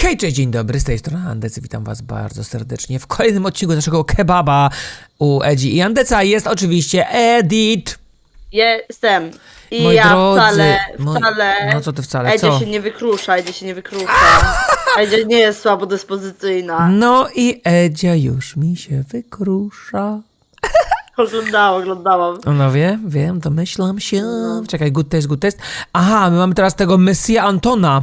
Hej, cześć, dzień dobry, z tej strony Andecy, witam was bardzo serdecznie w kolejnym odcinku naszego kebaba u Edzi i Andeca jest oczywiście Edit. Jestem. I Moi ja drodzy, wcale, moi- wcale. no co ty wcale, Edzie co? się nie wykrusza, Edzie się nie wykrusza. Edzie nie jest słabo dyspozycyjna. No i Edzia już mi się wykrusza. Oglądałam, oglądałam. No wiem, wiem, domyślam się. Czekaj, good test, good test. Aha, my mamy teraz tego Messia Antona.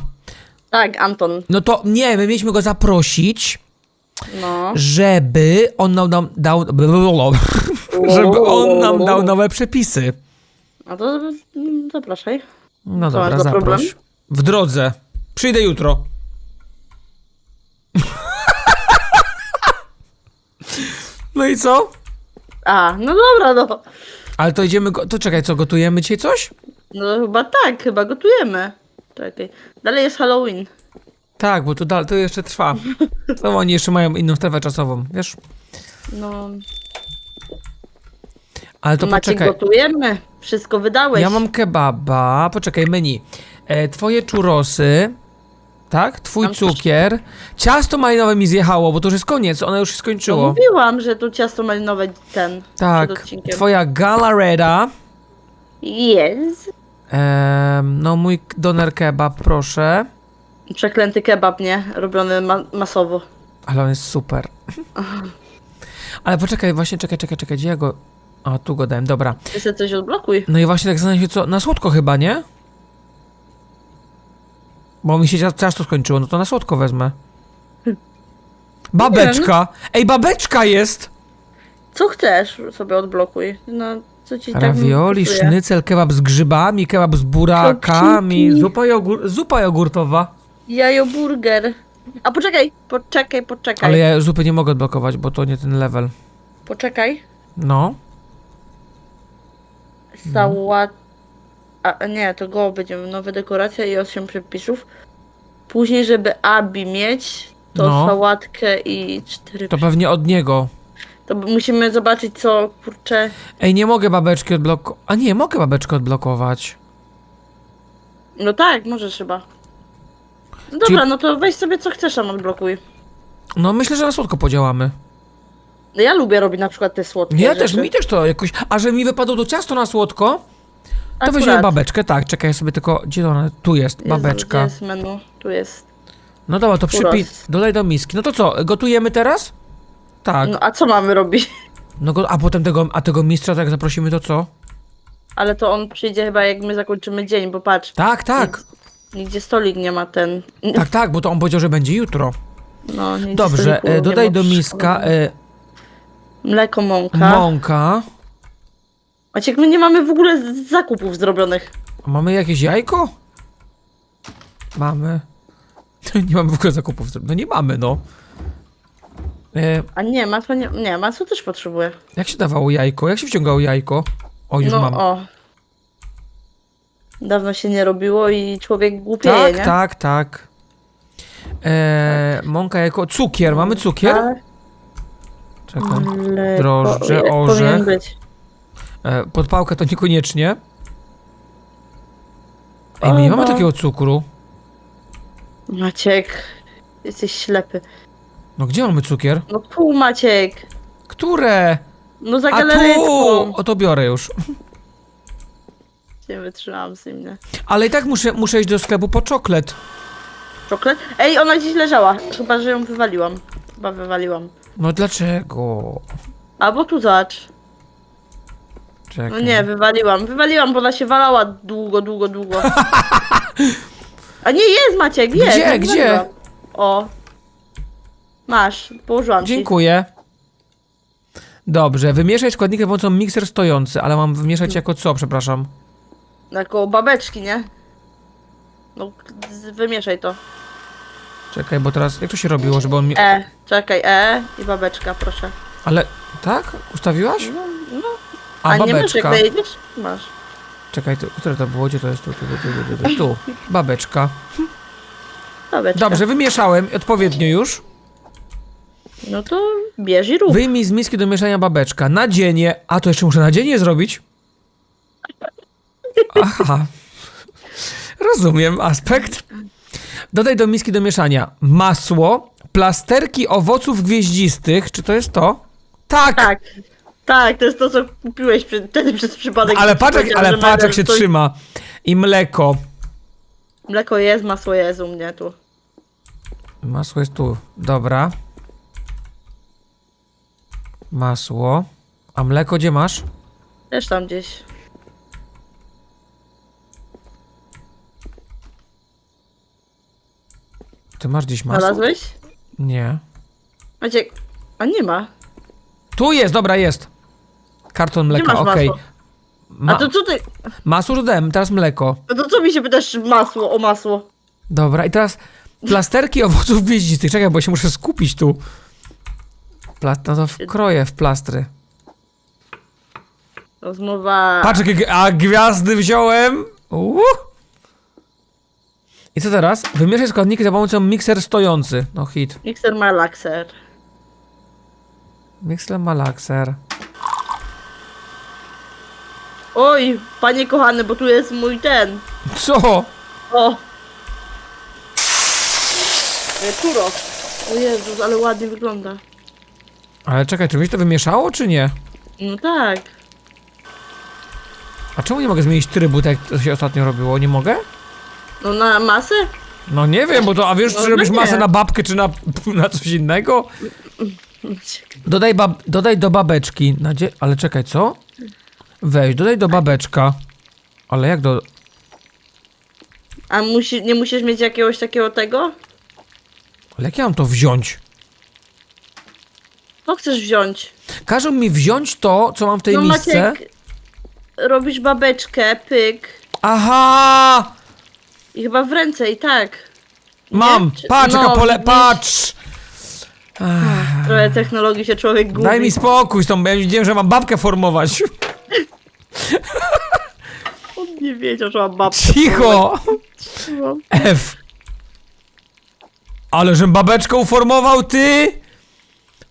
Tak, Anton. No to nie, my mieliśmy go zaprosić, No. żeby on nam, nam dał. Żeby on nam dał nowe przepisy. No to mm, zapraszaj. No Co, dobra, masz za problem? zaproś. W drodze. Przyjdę jutro. No i co? A, no dobra, no. Ale to idziemy, go- to czekaj, co, gotujemy dzisiaj coś? No chyba tak, chyba gotujemy. Czekaj. Dalej jest Halloween. Tak, bo to, dal, to jeszcze trwa. To oni jeszcze mają inną strefę czasową, wiesz? No. Ale to Macie poczekaj. gotujemy. Wszystko wydałeś. Ja mam kebaba, poczekaj, menu. E, twoje czurosy, tak? Twój Mam też- cukier. Ciasto malinowe mi zjechało, bo to już jest koniec, ono już się No, skończyło. mówiłam, że tu ciasto malinowe ten. tak, Przed odcinkiem. twoja galareta. Jest. No mój doner kebab, proszę. Przeklęty kebab, nie? Robiony ma masowo. Ale on jest super. Ale poczekaj, właśnie, czekaj, czekaj, czekaj, gdzie ja go... A, tu go dałem, dobra. Ty sobie coś odblokuj. No i właśnie tak zastanawiam się, co... Na słodko chyba, nie? Bo mi się cia- ciasto skończyło, no to na słodko wezmę. Babeczka! Ej, babeczka jest! Co chcesz sobie odblokuj. No, co ci tak Ravioli, pasuje? sznycel, kebab z grzybami, kebab z burakami, zupa, jogurt, zupa jogurtowa. Jajo burger. A poczekaj, poczekaj, poczekaj. Ale ja zupy nie mogę odblokować, bo to nie ten level. Poczekaj. No. Sałat... A nie, to go będziemy. Nowe dekoracje i 8 przepisów. Później, żeby Abi mieć, to No. sałatkę i 4 To pewnie od niego. To musimy zobaczyć, co kurczę. Ej, nie mogę babeczki odblokować. A nie, mogę babeczkę odblokować. No tak, możesz chyba. No dobra, no to weź sobie co chcesz tam odblokuj. No myślę, że na słodko podziałamy. No ja lubię robić na przykład te słodkie Ja rzeczy. też, mi też to jakoś... A że mi wypadło to ciasto na słodko, to Akurat. weźmiemy babeczkę. Tak, czekaj ja sobie tylko... Gdzie ona? Tu jest, Jezu, babeczka. Jest menu? Tu jest. No dobra, to przypij... Dolej do miski. No to co, gotujemy teraz? Tak. No a co mamy robić? No go, a potem tego... A tego mistrza tak zaprosimy, to co? Ale to on przyjdzie chyba jak my zakończymy dzień, bo patrz, Tak, tak. nigdzie stolik nie ma ten. Tak, tak, bo to on powiedział, że będzie jutro. No, nigdzie Dobrze, stoliku e, nie dodaj ma do przy miska e, Mleko, mąka. mąka. Maciek, my nie mamy w ogóle z- zakupów zrobionych. Mamy jakieś jajko? Mamy. Nie mamy w ogóle zakupów. No nie mamy, no. E, A nie, Matwa nie, nie, Matwa też potrzebuje. jak się dawało jajko? Jak się wciągało jajko? O, już no mam. o. Dawno się nie robiło i człowiek głupieje, tak, nie? tak, tak. E, mąka, jajko, cukier. Mamy cukier? Ale Czekaj. mleko, Drożdże, orzech. Powinien być. E, podpałkę to niekoniecznie. Ej, my nie mamy no. takiego cukru. Maciek, jesteś ślepy. No gdzie mamy cukier? No tu Maciek. Które? No za A tu! O, to biorę już. Nie wytrzymałam z nim, nie? Ale i tak muszę, muszę iść do sklepu po czoklet. Czoklet? Ej, ona gdzieś leżała. Chyba, że ją wywaliłam. Chyba wywaliłam. No dlaczego? Albo tu zobacz. Czekaj. No nie, wywaliłam. Wywaliłam, bo ona się walała długo, długo, długo. A nie, jest Maciek, jest. Gdzie, gdzie? wywaliłam. O. Masz, położyłam ci. Dziękuję. Dobrze, wymieszaj składniki za pomocą mikser stojący, ale mam wymieszać jako co, przepraszam? Jako babeczki, nie? No, z- wymieszaj to. Czekaj, bo teraz, jak to się robiło, żeby on mi... E, czekaj, E i babeczka, proszę. Ale, tak? Ustawiłaś? No, no. A, A, nie masz, jak babeczka. dojedziesz? Masz. Czekaj, to, które to było? Gdzie to jest? Tu, tu, tu, tu, tu, tu, tu. Babeczka. Babeczka. Dobrze, wymieszałem odpowiednio już. No to bierz i rób. Wyjmij z miski do mieszania babeczka. Nadzienie. A, to jeszcze muszę nadzienie zrobić? Aha. Rozumiem aspekt. Dodaj do miski do mieszania masło, plasterki owoców gwieździstych. Czy to jest to? Tak! Tak. Tak, to jest to, co kupiłeś przy, wtedy przez przypadek. Ale Powiedziałem, ale będę się coś- trzyma. I mleko. Mleko jest, masło jest u mnie tu. Masło jest tu. Dobra. Masło. A mleko gdzie masz? Też tam gdzieś. Ty masz gdzieś masło? Znalazłeś? Nie. Macie... A nie ma. Tu jest, dobra, jest. Karton mleka, masz okej. Ma- A to co ty... Masło już dałem, teraz mleko. A to co mi się pytasz czy masło o masło? Dobra, i teraz plasterki owoców gwieździstych. Czekaj, bo się muszę skupić tu. Pla- no to wkroję w plastry. Rozmowa... Patrz, jakie a gwiazdy wziąłem. Uh. I co teraz? Wymieszaj składniki za pomocą mikser stojący. No hit. Mixer Malaxer. Mixer malakser. Oj, panie kochany, bo tu jest mój ten. Co? O! E, Turo. O Jezus, ale ładnie wygląda. Ale czekaj, czy mi się to wymieszało, czy nie? No tak. A czemu nie mogę zmienić trybu, tak jak to się ostatnio robiło? Nie mogę? No na masę? No nie wiem, bo to, a wiesz, No, czy no robisz nie. masę na babkę, czy na, na coś innego? Dodaj, bab, dodaj do babeczki. Nadzie ale czekaj, co? Weź, dodaj do babeczka. Ale jak do... A musi, nie musisz mieć jakiegoś takiego tego? Ale jak ja mam to wziąć? Co chcesz wziąć? Każą mi wziąć to, co mam w tej no misce. Maciek, robisz babeczkę, pyk. Aha! I chyba w ręce i tak. Mam! Czy- Patrz, no, jaka pole... widzisz? Patrz! Trochę technologii się człowiek gubi. Daj mi spokój z tą, bo ja wiedziałem, że mam babkę formować. On nie wiedział, że mam babkę. Cicho! No. F. Ale żem babeczkę uformował, ty!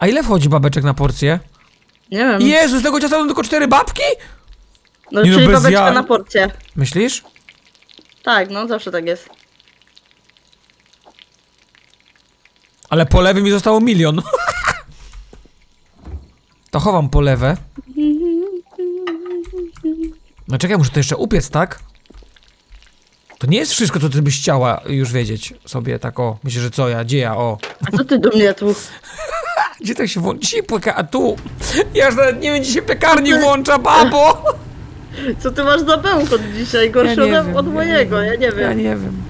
A ile wchodzi babeczek na porcję? Nie wiem. Jezu, z tego ciasta są tylko cztery babki? No, Nie no, czyli bez babeczka jaj. na porcie. Myślisz? Tak, no zawsze tak jest. Ale po lewy mi zostało milion. To chowam po lewe. No czekaj, muszę to jeszcze upiec, tak? To nie jest wszystko, co ty byś chciała już wiedzieć sobie, tak o. Myślę, że co ja, gdzie ja, o. A co ty do mnie tu? Gdzie tak się włącza? Dzisiaj płaka, a tu. Ja już nawet nie wiem, gdzie się piekarnik włącza, babo! Co ty masz za bełkot dzisiaj? Gorszy Ja nie ode- wiem, od ja mojego, nie ja nie Ja wiem. nie wiem.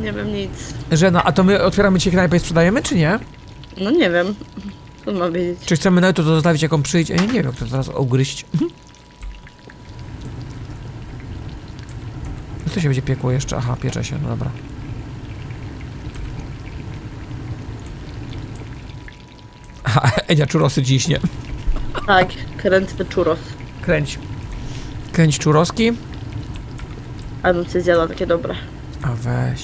Nie wiem nic. Żena, a to my otwieramy dzisiaj knajpę i sprzedajemy, czy nie? No nie wiem. Co ma wiedzieć? Czy chcemy na to zostawić, jaką przyjdzie? Ja nie wiem, kto teraz ugryźć. No to się będzie piekło jeszcze? Aha, piecze się, no dobra. Aha, Edzia czurosy ciśnie. Tak, kręcny churros. Kręć. Kręć czuroski. A bym sobie zjadła takie dobre. A weź.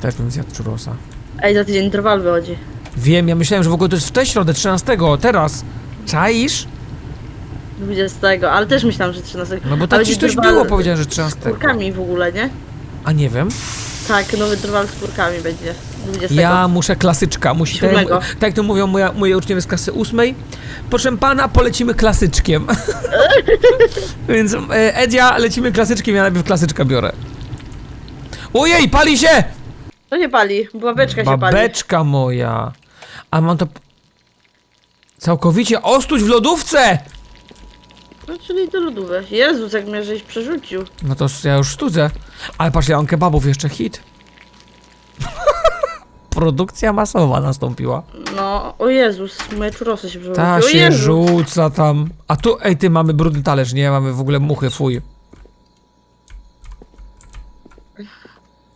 Też bym zjadł czurosa. Ej, za tydzień trwal wychodzi. Wiem, ja myślałem, że w ogóle to jest w tę środę, 13, teraz. Czaisz? 20, ale też myślałam, że 13. No bo A tak będzie ci coś drwal było, powiedziałem, że Z 13. kurkami w ogóle, nie? A nie wiem. Tak, nowy drwal z kurkami będzie. 20. Ja muszę klasyczka, musi tak, jak- Siódmego. tak jak to mówią moja, moje uczniowie z klasy ósmej. Proszę pana, polecimy klasyczkiem. Więc e, Edzia, lecimy klasyczkiem, ja najpierw klasyczka biorę. Ojej, pali się! To się pali, babeczka się pali. Babeczka moja. A mam to... Całkowicie ostuć w lodówce! No czyli do lodówek. Jezus, jak mnie żeś przerzucił. No to ja już studzę. Ale patrz, ja mam kebabów jeszcze hit. Produkcja masowa nastąpiła. No, o Jezus, moje czurosy się przerzuciły. Ta o się Jezu. rzuca tam. A tu, ej, ty, mamy brudny talerz, nie? Mamy w ogóle muchy, fuj.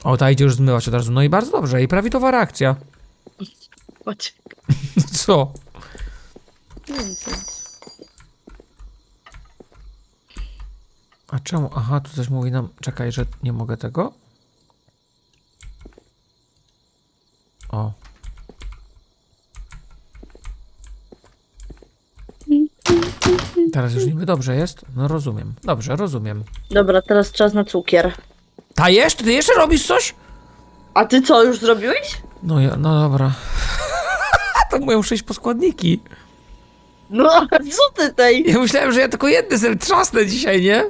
O, ta idzie już zmywać od razu. No i bardzo dobrze, i prawidłowa reakcja. Chodź. Co? A czemu? Aha, tu coś mówi nam... Czekaj, że nie mogę tego? O. Teraz już niby dobrze jest? No rozumiem. Dobrze, rozumiem. Dobra, teraz czas na cukier. Ta jeszcze? Ty jeszcze robisz coś? A ty co, już zrobiłeś? No, ja, no dobra. to muszę przejść po składniki. No, a co ty tej? Ja myślałem, że ja tylko jedny sobie trzasnę dzisiaj, nie?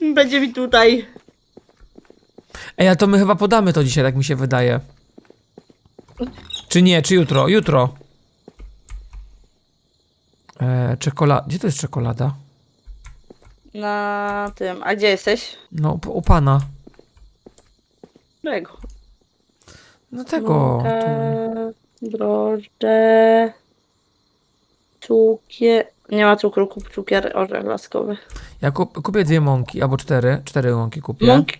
Będzie mi tutaj. Ej, a to my chyba podamy to dzisiaj, tak mi się wydaje. Czy nie, czy jutro? Jutro. E, czekolada. Gdzie to jest czekolada? Na tym. A gdzie jesteś? No, u- u pana. Którego? No tego. Tu. Drożdże. Cukier. Nie ma cukru, kup cukier orzech laskowy. Ja kup, kupię dwie mąki, albo cztery. Cztery mąki kupię. Mąki.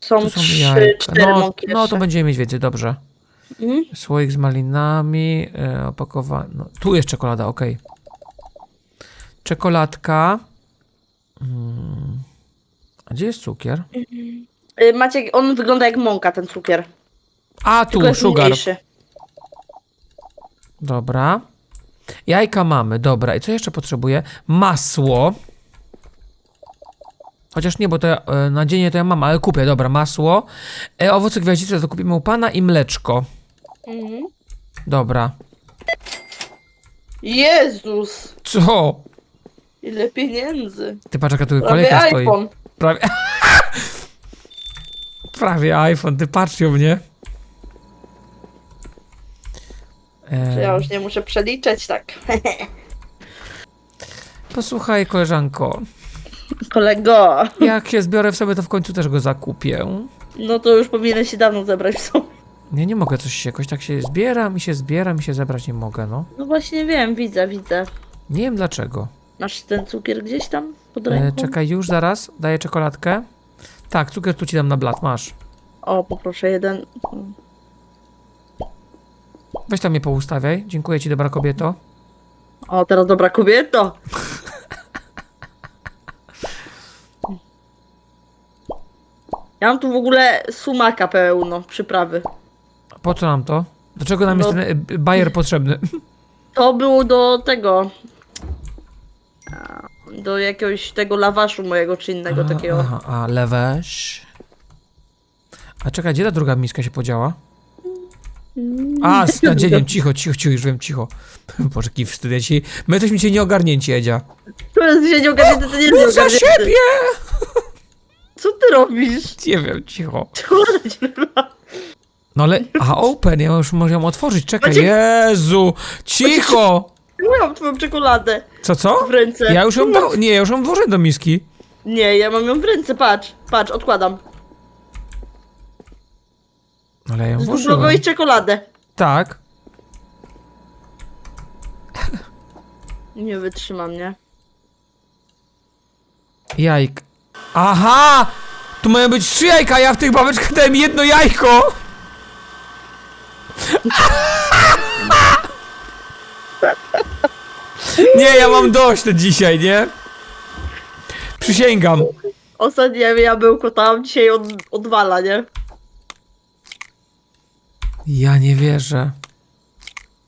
Są, Tu są trzy, jajka. cztery No, mąki no to jeszcze. będziemy mieć więcej, dobrze. Mhm. Słoik z malinami, e, opakowanie. No, tu jest czekolada, okej. Czekoladka. Mm. A gdzie jest cukier? Y, Maciek, on wygląda jak mąka, ten cukier. A, Tylko tu, jest sugar. mniejszy. Dobra. Jajka mamy, dobra. I co jeszcze potrzebuję? Masło. Chociaż nie, bo to ja, e, na dzień to ja mam, ale kupię, dobra, masło. E, owoce gwiaździce to kupimy u pana i mleczko. Mhm. Dobra. Jezus! Co? Ile pieniędzy. Ty patrz, jaka tu Prawie kolejka stoi. iPhone. Prawie. Prawie iPhone, ty patrz u mnie. Że Ja już nie muszę przeliczać tak. posłuchaj, koleżanko. Kolego, Jak się zbiorę w sobie, to w końcu też go zakupię. no to już powinien się dawno zebrać w sobie. Nie, nie mogę coś się jakoś tak się zbieram i się zbieram i się zebrać nie mogę, no. No właśnie wiem, widzę, widzę. Nie wiem dlaczego. Masz ten cukier gdzieś tam pod E, ręką? czekaj, już zaraz, daję czekoladkę. Tak, cukier tu ci dam na blat, masz. O, poproszę jeden. Weź tam mnie poustawiaj. Dziękuję ci, dobra kobieto. O, teraz dobra kobieto. Ja mam tu w ogóle sumaka pełno, przyprawy. Po co nam to? Do czego nam No. jest ten e, bajer potrzebny? To było do tego. a, Do jakiegoś tego lawaszu mojego czy innego takiego. Aha, a leweś. A czekaj, gdzie ta druga miska się podziała? A, z nadzieniem, cicho, cicho, cicho, już wiem, cicho. Boże, jaki wstyd, ja ci... My jesteśmy dzisiaj nieogarnięci, Edzia. Teraz się nie ogarnięty, to nie jest Mów za siebie! Co ty robisz? Nie wiem, cicho. Wybrała? No ale, a open, ja już może ją otworzyć, czekaj, Maciek- Jezu, cicho! Ja mam twoją czekoladę Co, co? w ręce. Ja już ją dał, nie, ja już ją włożyłem do miski. Nie, ja mam ją w ręce, patrz. Patrz, odkładam. Ale ja ją włożyłem. Zdublowałeś czekoladę. Tak. Nie wytrzymam, nie? Jajk. Aha! Tu mają być trzy jajka, a ja w tych babeczkach dałem jedno jajko! Nie, ja mam dość dzisiaj, nie? Przysięgam. Ostatnio ja był tam, dzisiaj od, odwala, nie? Ja nie wierzę.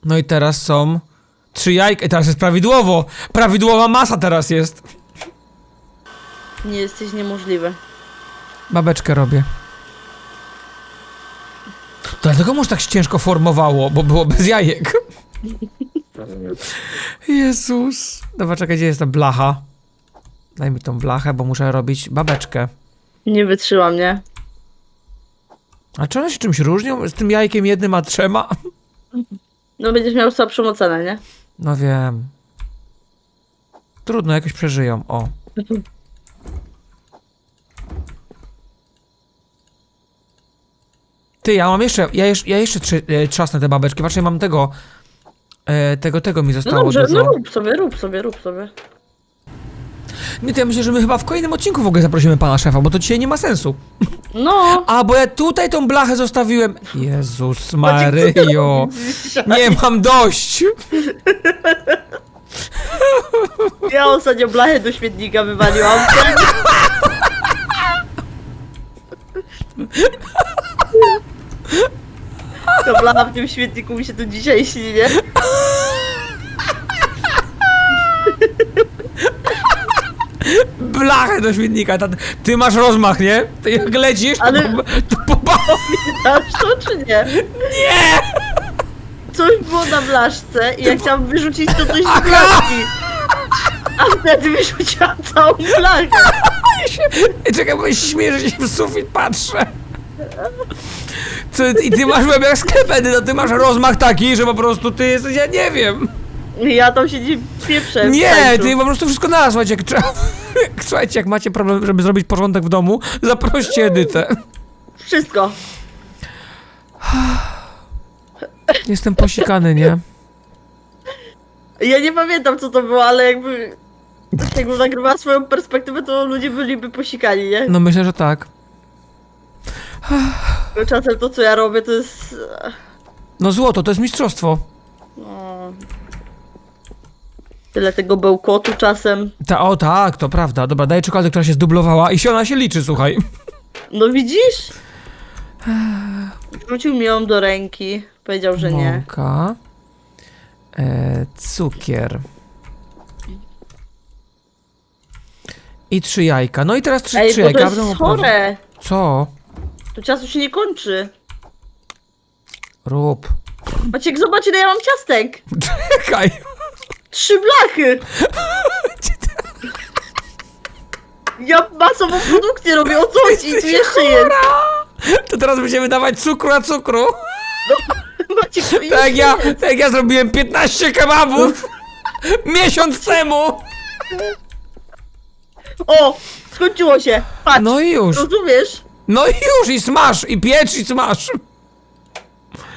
No i teraz są trzy jajka. I teraz jest prawidłowo. Prawidłowa masa teraz jest. Nie jesteś niemożliwy. Babeczkę robię. Dlatego może tak ciężko formowało, bo było bez jajek. Jezus. Dobra, czekaj, gdzie jest ta blacha? Daj mi tą blachę, bo muszę robić babeczkę. Nie wytrzymam, nie? A czy one się czymś różnią? Z tym jajkiem jednym, a trzema? No będziesz miał słabszą ocenę, nie? No wiem. Trudno, jakoś przeżyją. O. Ty, ja mam jeszcze, ja, jeszcze, ja jeszcze trzy, e, trzasnę te babeczki. Patrzcie, mam tego, e, tego, tego mi No zostało dobrze, dużo. no rób sobie, rób sobie, rób sobie. Nie, to ja myślę, że my chyba w kolejnym odcinku w ogóle zaprosimy pana szefa, bo to dzisiaj nie ma sensu. No! A, bo ja tutaj tą blachę zostawiłem. Jezus Maryjo. Nie, mam dość. Ja ostatnio blachę do śmietnika wywaliłam. To blacha w tym śmietniku mi się tu dzisiaj śni, nie? blachę do śmietnika. Ta, ty masz rozmach, nie? Ty jak lecisz, to, Ale- po, to po, Pamiętasz to czy nie? Nie! Coś było na blaszce i ja chciałam wyrzucić to coś z blaszki. A wtedy wyrzuciłam całą blachę. Czekaj, bo się śmieję, że się w sufit patrzę. Co, I ty masz łeb jak sklep Edyta, ty masz rozmach taki, że po prostu ty jesteś, ja nie wiem. Ja tam siedzi pieprzę. w Nie, tańcu. ty po prostu wszystko na słuchajcie, jak trzeba... Słuchajcie, jak macie problem, żeby zrobić porządek w domu, zaproście Edytę. Wszystko. Jestem posikany, nie? Ja nie pamiętam co to było, ale jakby... Jakbym nagrywała swoją perspektywę, to ludzie byliby posikani, nie? No myślę, że tak. Bo Czasem to co ja robię to jest... No złoto, to jest mistrzostwo. No... Tyle tego bełkotu czasem. Ta, o tak, to prawda. Dobra, daj czekoladę, która się zdublowała i się ona się liczy, słuchaj. No widzisz? Wrzucił mi ją do ręki. Powiedział, że nie. Mąka. E, cukier. I trzy jajka. No i teraz trzy, Ej, trzy bo to jajka. jest wiadomo, chore. Co? To czasu się nie kończy. Rób. Maciek, zobacz ile ja mam ciastek. Czekaj. Trzy blachy. Ja masową produkcję robię, o co chodzi? I tu jeszcze jest. To teraz będziemy dawać cukru na cukru. Maciek, tu Tak jak jeszcze ja, jest. tak jak ja zrobiłem 15 kebabów miesiąc temu. O, skończyło się. Patrz, No i już. rozumiesz? No i już, i smaż, i piecz, i smaż.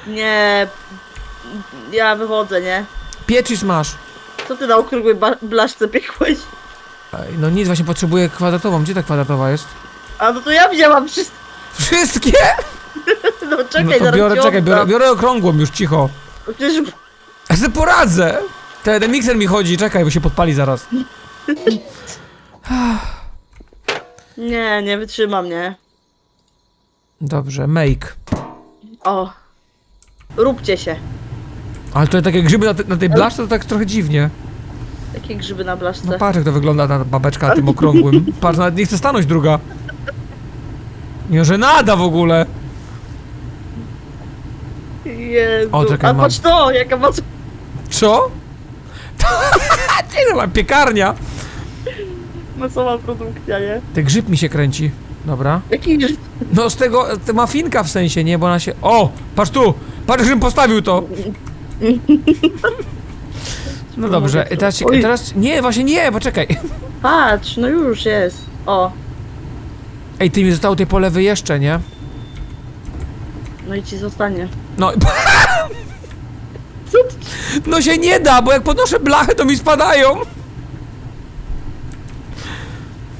Nie, ja wychodzę, nie? Piecz i smaż. Co ty na okrągłej ba- blaszce piekłeś? Ej, No nic, właśnie potrzebuję kwadratową. Gdzie ta kwadratowa jest? A no to ja wzięłam wszystko. Wszystkie? No czekaj, No to zaraz biorę, ci czekaj, biorę, oddam. biorę okrągłą już, cicho. No Przecież Ja sobie poradzę. Ten mikser mi chodzi, czekaj, bo się podpali zaraz. Nie, nie wytrzymam, nie? Dobrze, make. O. Róbcie się. Ale to takie grzyby na, te, na tej blaszce to tak trochę dziwnie. Jakie grzyby na blaszce? No patrz jak to wygląda ta babeczka na tym okrągłym. Patrz, nawet nie chce stanąć druga. Nie, że nada w ogóle. Jezu. O, czekaj, A mam. patrz to, jaka mas... Co? Ty no, mam piekarnia. masowa produkcja, nie? Ten grzyb mi się kręci. Dobra. Jaki? No z tego, to mafinka w sensie, nie? Bo ona się... O! Patrz tu! Patrz, żebym postawił to! No dobrze, teraz, Oj. teraz... Nie, właśnie nie, poczekaj. Patrz, no już jest. O. Ej, ty mi zostało tej po lewej jeszcze, nie? No i ci zostanie. No, Co ty? no się nie da, bo jak podnoszę blachę, to mi spadają.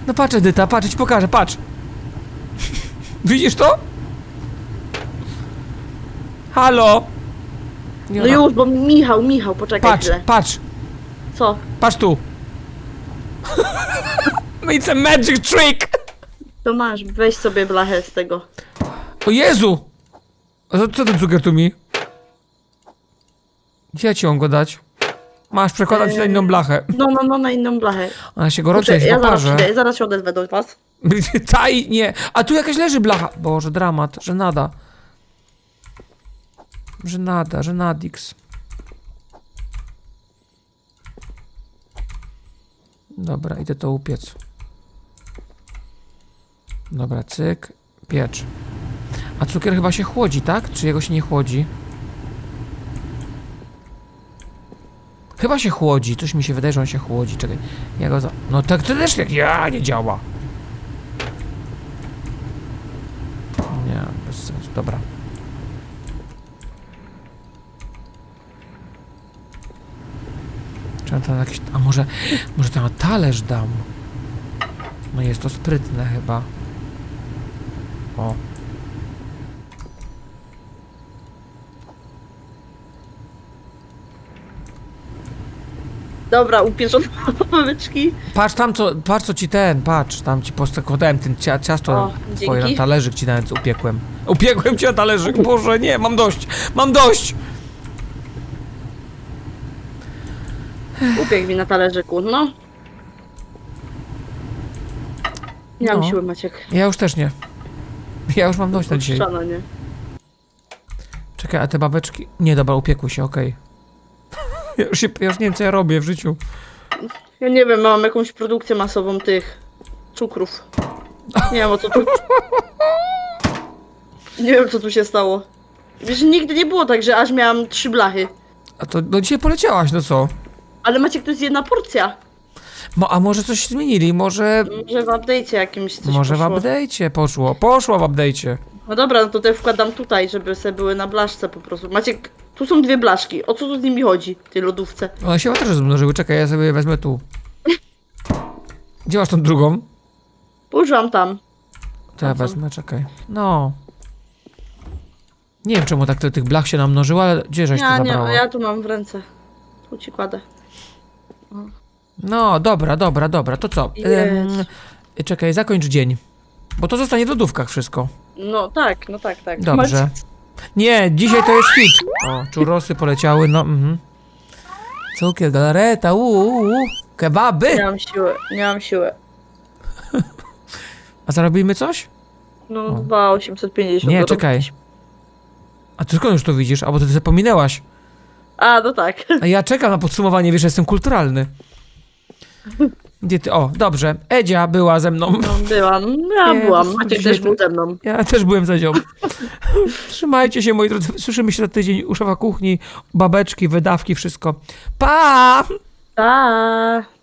No patrz, Edyta, patrz, ja ci pokażę, patrz. Widzisz to? Halo? Nie No ma- już, bo Michał, Michał, poczekaj Patrz, chwilę. patrz, Co? patrz tu. It's a magic trick! To masz, weź sobie blachę z tego. O Jezu! A co, co ten cukier tu mi? Gdzie ja ci mam go dać? Masz, przekładam ci na inną blachę. No, no, no, na inną blachę. Ona się gorąco, ja się ja zaraz, poparzę. przyjdę, zaraz się odezwę do was. Taj, nie. A tu jakaś leży blacha. Boże, dramat, że nada. Że nada, że nadix. Dobra, idę to upiec. Dobra, cyk, piecz. A cukier chyba się chłodzi, tak? Czy jego się nie chłodzi? Chyba się chłodzi, coś mi się wydaje, że on się chłodzi. Czekaj, ja go za... No tak to też jak ja nie działa. Nie, bez sensu. Dobra. Trzeba tam jakiś... A może... Może tam talerz dam? No jest to sprytne chyba. O. Dobra, upieczone babeczki. Patrz tam co... Patrz co ci ten, patrz. Tam ci postakładałem ten cia, ciasto O, twoje na dzięki. talerzyk ci nawet upiekłem. Upiekłem cię na talerzyk, Boże, nie, mam dość. Mam dość! Upiek mi na talerzyku, no. Nie mam No. siły, Maciek. Ja już też nie. Ja już mam dość na dzisiaj. Nie? Czekaj, a te babeczki... Nie, dobra, upiekły się, okej. Ja, już się, ja już nie wiem, co ja robię w życiu. Ja nie wiem, mam jakąś produkcję masową tych cukrów. Nie wiem o co tu. Nie wiem co tu się stało. Wiesz, nigdy nie było tak, że aż miałam trzy blachy. A to no dzisiaj poleciałaś, no co? Ale Maciek, to jest jedna porcja. Mo, a może coś zmienili? Może... Może w update'cie jakimś coś Może w poszło. update'cie poszło. Poszło w update'cie. No dobra, no to te wkładam tutaj, żeby sobie były na blaszce po prostu. Maciek, tu są dwie blaszki. O co tu z nimi chodzi, w tej lodówce? One się też zmnożyły. Czekaj, ja sobie wezmę tu. Gdzie masz tą drugą? Położyłam tam. To ja wezmę, czekaj. No. Nie wiem czemu tak te, tych blach się namnożyło, ale gdzie żeś Ja to nie, zabrała? ja tu mam w ręce. Tu ci kładę. No, dobra, dobra, dobra. To co? Jedź. Czekaj, zakończ dzień. Bo to zostanie w lodówkach wszystko. No tak, no tak, tak. Dobrze. Maciek, Nie, dzisiaj to jest hit. O, czurosy poleciały, no mhm. Cukier, galareta, uuu, kebaby. Nie mam siły, nie mam siły. A zarobimy coś? No, O. 2,850. Nie, czekaj. A ty skąd już to widzisz? A bo ty zapominęłaś. A, no tak. A ja czekam na podsumowanie, wiesz, jestem kulturalny. Gdzie ty? O, dobrze. Edzia była ze mną. No, byłam. Ja Nie, byłam. Maciek też był ze mną. Ja też byłem za nią. Trzymajcie się, moi drodzy. Słyszymy się za tydzień u szefa kuchni, babeczki, wydawki, wszystko. Pa! Pa!